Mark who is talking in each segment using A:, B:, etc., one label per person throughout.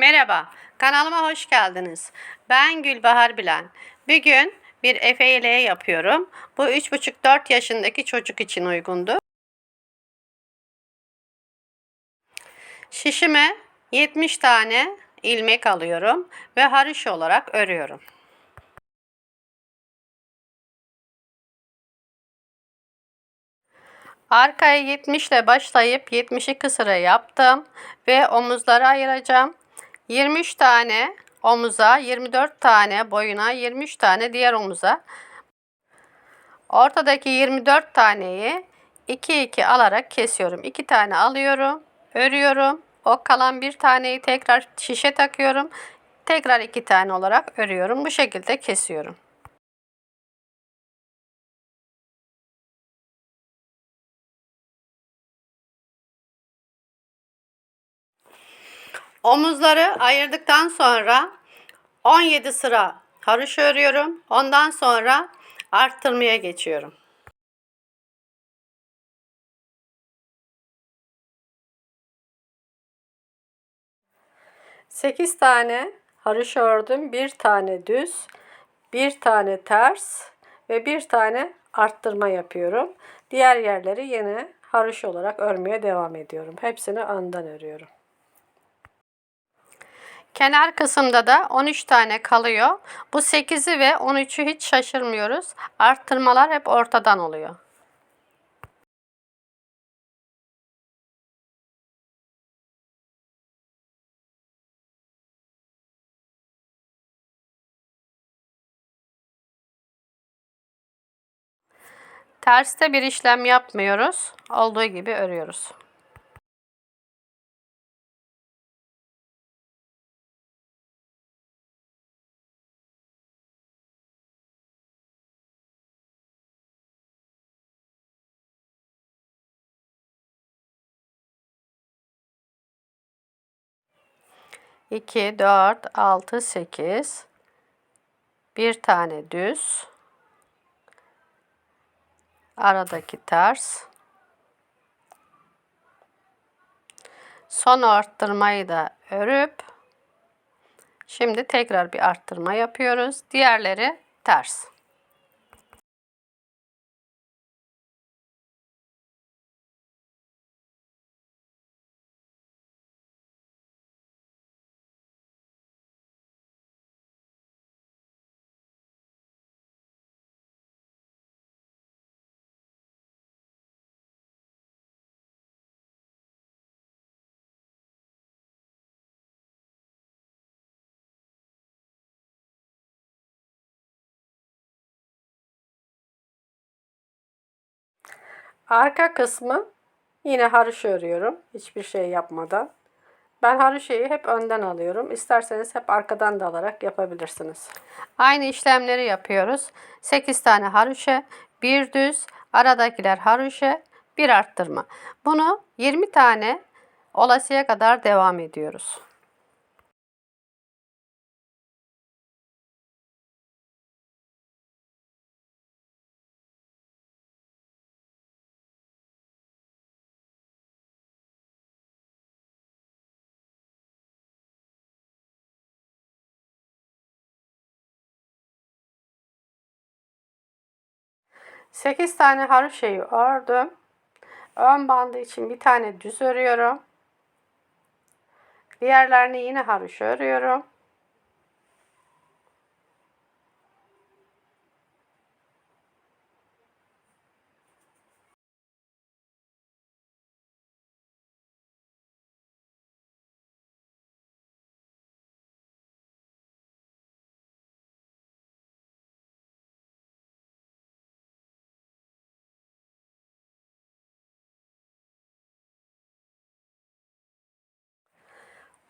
A: Merhaba, kanalıma hoş geldiniz. Ben Gülbahar Bilen. Bugün bir Efe ile yapıyorum. Bu 3,5-4 yaşındaki çocuk için uygundu. Şişime 70 tane ilmek alıyorum ve haroş olarak örüyorum. Arkaya 70 ile başlayıp 72 sıra yaptım ve omuzları ayıracağım. 23 tane omuza, 24 tane boyuna, 23 tane diğer omuza. Ortadaki 24 taneyi 2 2 alarak kesiyorum. 2 tane alıyorum, örüyorum. O kalan bir taneyi tekrar şişe takıyorum. Tekrar 2 tane olarak örüyorum. Bu şekilde kesiyorum. Omuzları ayırdıktan sonra 17 sıra haroş örüyorum. Ondan sonra arttırmaya geçiyorum. Sekiz tane haroş ördüm. Bir tane düz, bir tane ters ve bir tane arttırma yapıyorum. Diğer yerleri yine haroş olarak örmeye devam ediyorum. Hepsini önden örüyorum. Kenar kısımda da 13 tane kalıyor. Bu 8'i ve 13'ü hiç şaşırmıyoruz. Arttırmalar hep ortadan oluyor. Terste bir işlem yapmıyoruz. Olduğu gibi örüyoruz. İki, dört, altı, sekiz. Bir tane düz. Aradaki ters. Son arttırmayı da örüp şimdi tekrar bir arttırma yapıyoruz. Diğerleri ters. Arka kısmı yine haroş örüyorum. Hiçbir şey yapmadan. Ben haroşeyi hep önden alıyorum. İsterseniz hep arkadan da alarak yapabilirsiniz. Aynı işlemleri yapıyoruz. 8 tane haroşe, bir düz, aradakiler haroşe, bir arttırma. Bunu 20 tane olasıya kadar devam ediyoruz. Sekiz tane haroşeyi ördüm. Ön bandı için bir tane düz örüyorum. Diğerlerini yine haroşa örüyorum.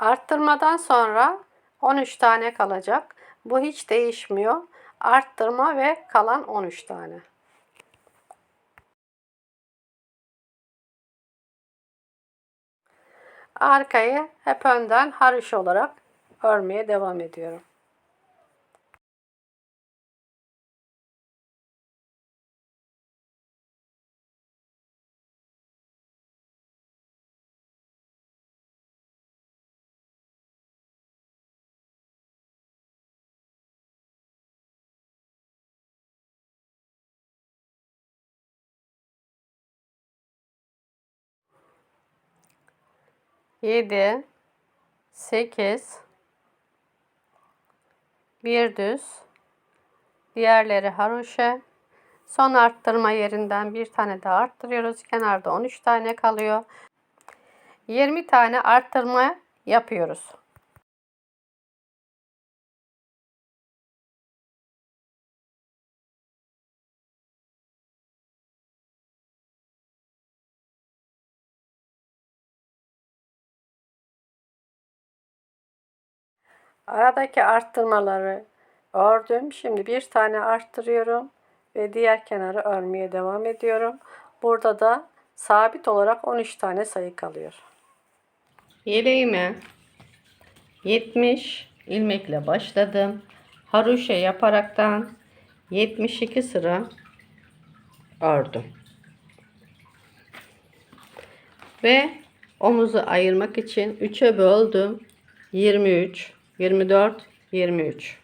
A: Arttırmadan sonra 13 tane kalacak. Bu hiç değişmiyor. Arttırma ve kalan 13 tane. Arkayı hep önden haroş olarak örmeye devam ediyorum. 7 8 bir düz diğerleri haroşa son arttırma yerinden bir tane daha arttırıyoruz. Kenarda 13 tane kalıyor. 20 tane arttırma yapıyoruz Aradaki arttırmaları ördüm. Şimdi bir tane arttırıyorum ve diğer kenarı örmeye devam ediyorum. Burada da sabit olarak 13 tane sayı kalıyor. Yeleğime 70 ilmekle başladım. Haroşa yaparaktan 72 sıra ördüm. Ve omuzu ayırmak için 3'e böldüm. 23 24, 23.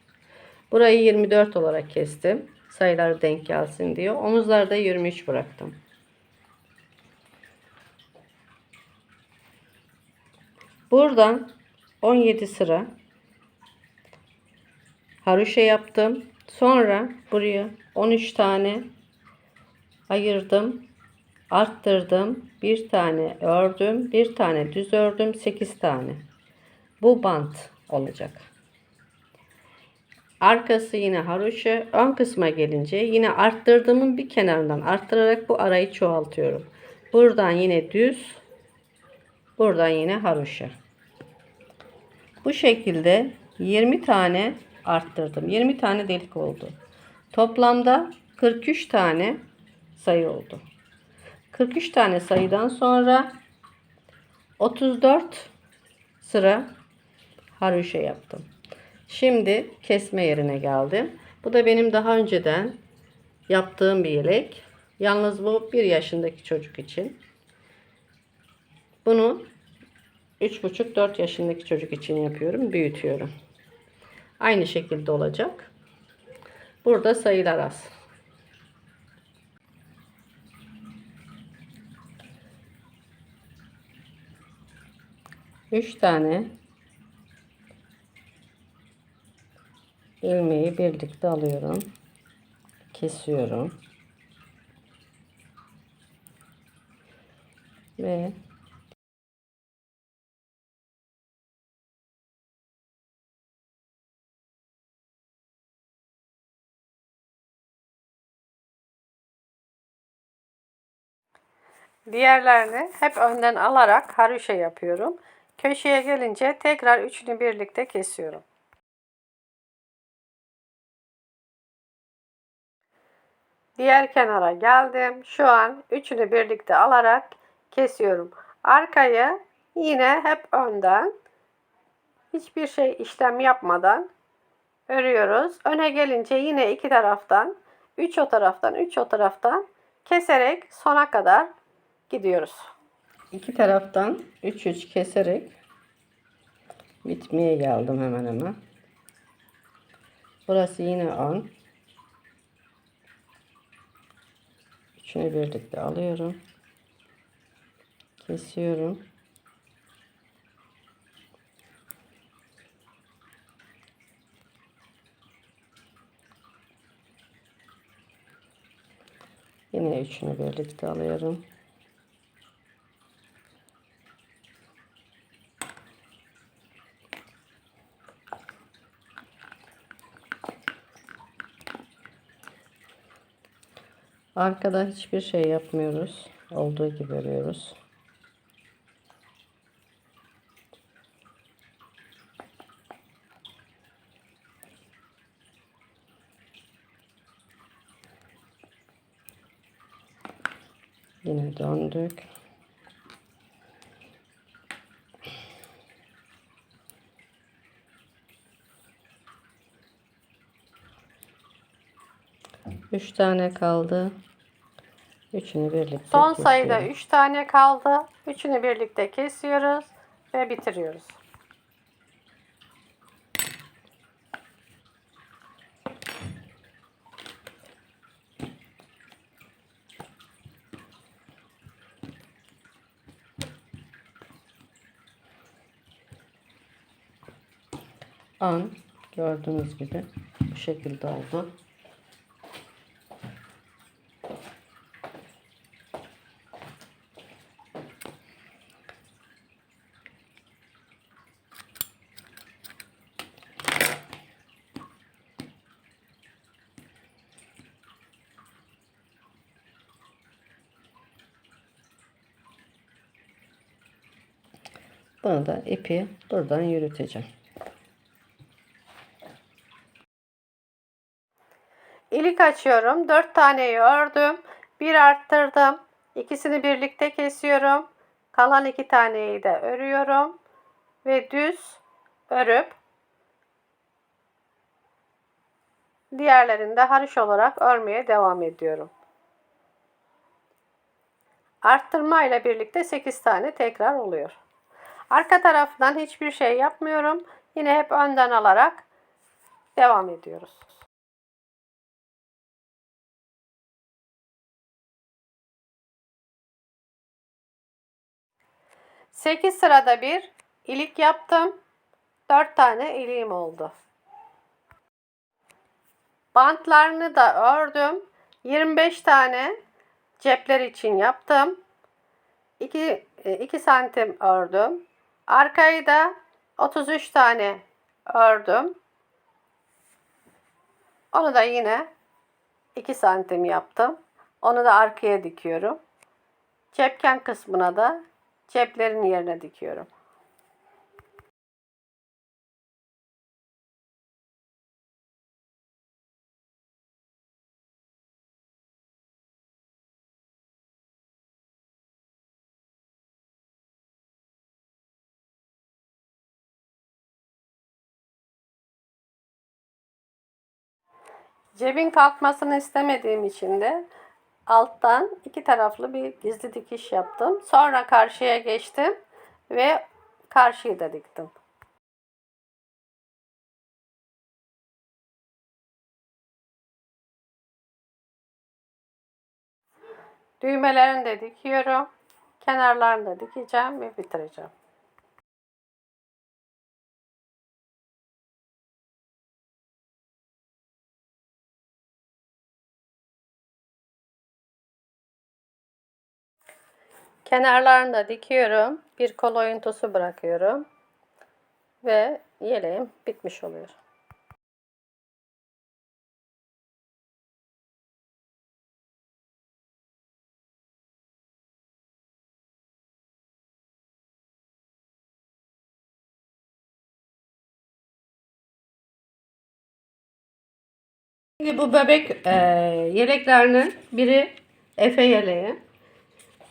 A: Burayı 24 olarak kestim. Sayılar denk gelsin diye. Omuzlarda 23 bıraktım. Buradan 17 sıra haroşa yaptım. Sonra buraya 13 tane ayırdım. Arttırdım. Bir tane ördüm. Bir tane düz ördüm. 8 tane. Bu bant olacak. Arkası yine haroşa. Ön kısma gelince yine arttırdığımın bir kenarından arttırarak bu arayı çoğaltıyorum. Buradan yine düz. Buradan yine haroşa. Bu şekilde 20 tane arttırdım. 20 tane delik oldu. Toplamda 43 tane sayı oldu. 43 tane sayıdan sonra 34 sıra haroşa yaptım. Şimdi kesme yerine geldim. Bu da benim daha önceden yaptığım bir yelek. Yalnız bu bir yaşındaki çocuk için. Bunu 3,5-4 yaşındaki çocuk için yapıyorum. Büyütüyorum. Aynı şekilde olacak. Burada sayılar az. Üç tane ilmeği birlikte alıyorum. Kesiyorum. Ve Diğerlerini hep önden alarak haroşa yapıyorum. Köşeye gelince tekrar üçünü birlikte kesiyorum. Diğer kenara geldim. Şu an üçünü birlikte alarak kesiyorum. Arkayı yine hep önden hiçbir şey işlem yapmadan örüyoruz. Öne gelince yine iki taraftan, üç o taraftan, üç o taraftan keserek sona kadar gidiyoruz. İki taraftan 3 3 keserek bitmeye geldim hemen hemen. Burası yine 10. Üçünü birlikte alıyorum. Kesiyorum. Yine üçünü birlikte alıyorum. Arkada hiçbir şey yapmıyoruz. Olduğu gibi örüyoruz. Yine döndük. 3 tane kaldı. Üçünü birlikte Son kesiyoruz. sayıda 3 tane kaldı. Üçünü birlikte kesiyoruz ve bitiriyoruz. An gördüğünüz gibi bu şekilde oldu. Bunu da ipi buradan yürüteceğim. İlik açıyorum. 4 taneyi ördüm. Bir arttırdım. İkisini birlikte kesiyorum. Kalan iki taneyi de örüyorum. Ve düz örüp diğerlerini de olarak örmeye devam ediyorum. Arttırma ile birlikte 8 tane tekrar oluyor. Arka taraftan hiçbir şey yapmıyorum. Yine hep önden alarak devam ediyoruz. Sekiz sırada bir ilik yaptım. Dört tane iliğim oldu. Bantlarını da ördüm. 25 tane cepler için yaptım. 2, 2 santim ördüm. Arkayı da 33 tane ördüm. Onu da yine 2 santim yaptım. Onu da arkaya dikiyorum. Cepken kısmına da ceplerin yerine dikiyorum. Cebin kalkmasını istemediğim için de alttan iki taraflı bir gizli dikiş yaptım. Sonra karşıya geçtim ve karşıyı da diktim. Düğmelerini de dikiyorum. Kenarlarını da dikeceğim ve bitireceğim. Kenarlarını da dikiyorum. Bir kol oyuntusu bırakıyorum. Ve yeleğim bitmiş oluyor. Şimdi bu bebek e, yeleklerinin biri Efe yeleği.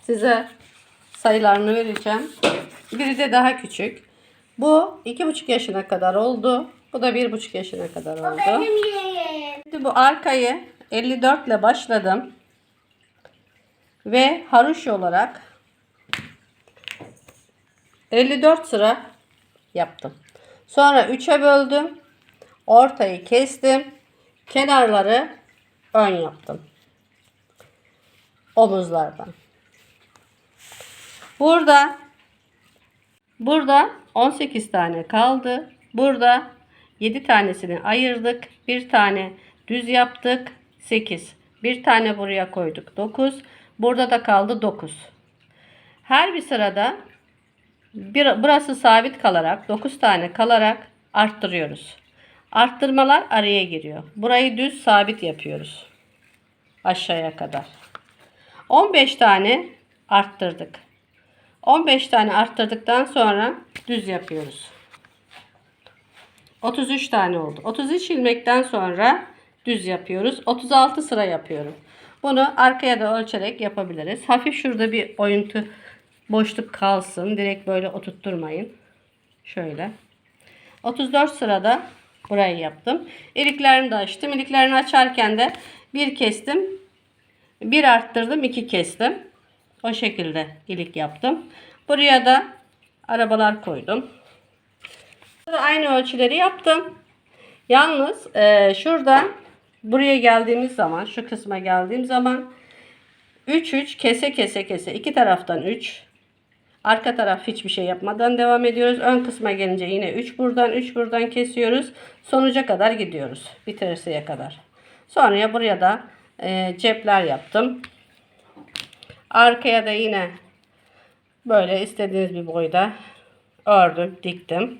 A: Size sayılarını vereceğim. Biri de daha küçük. Bu iki buçuk yaşına kadar oldu. Bu da bir buçuk yaşına kadar oldu. Şimdi bu arkayı 54 ile başladım. Ve haruş olarak 54 sıra yaptım. Sonra 3'e böldüm. Ortayı kestim. Kenarları ön yaptım. Omuzlardan. Burada burada 18 tane kaldı. Burada 7 tanesini ayırdık. Bir tane düz yaptık. 8. Bir tane buraya koyduk. 9. Burada da kaldı 9. Her bir sırada bir, burası sabit kalarak 9 tane kalarak arttırıyoruz. Arttırmalar araya giriyor. Burayı düz sabit yapıyoruz. Aşağıya kadar. 15 tane arttırdık. 15 tane arttırdıktan sonra düz yapıyoruz. 33 tane oldu. 33 ilmekten sonra düz yapıyoruz. 36 sıra yapıyorum. Bunu arkaya da ölçerek yapabiliriz. Hafif şurada bir oyuntu boşluk kalsın. Direkt böyle oturtturmayın. Şöyle. 34 sırada burayı yaptım. İliklerini de açtım. İliklerini açarken de bir kestim. Bir arttırdım. iki kestim. O şekilde ilik yaptım. Buraya da arabalar koydum. Aynı ölçüleri yaptım. Yalnız e, şuradan buraya geldiğimiz zaman şu kısma geldiğim zaman 3 3 kese kese kese iki taraftan 3 Arka taraf hiçbir şey yapmadan devam ediyoruz. Ön kısma gelince yine 3 buradan 3 buradan kesiyoruz. Sonuca kadar gidiyoruz. Bitirisiye kadar. Sonra buraya da e, cepler yaptım. Arkaya da yine böyle istediğiniz bir boyda ördüm, diktim.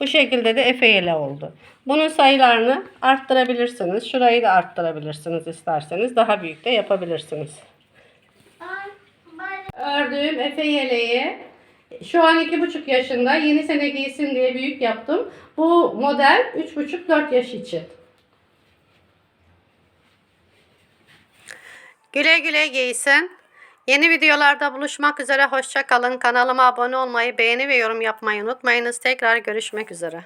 A: Bu şekilde de efe yele oldu. Bunun sayılarını arttırabilirsiniz. Şurayı da arttırabilirsiniz isterseniz. Daha büyük de yapabilirsiniz. Ördüğüm efe yeleği şu an iki buçuk yaşında yeni sene giysin diye büyük yaptım. Bu model üç buçuk dört yaş için. Güle güle giysin. Yeni videolarda buluşmak üzere. Hoşça kalın. Kanalıma abone olmayı, beğeni ve yorum yapmayı unutmayınız. Tekrar görüşmek üzere.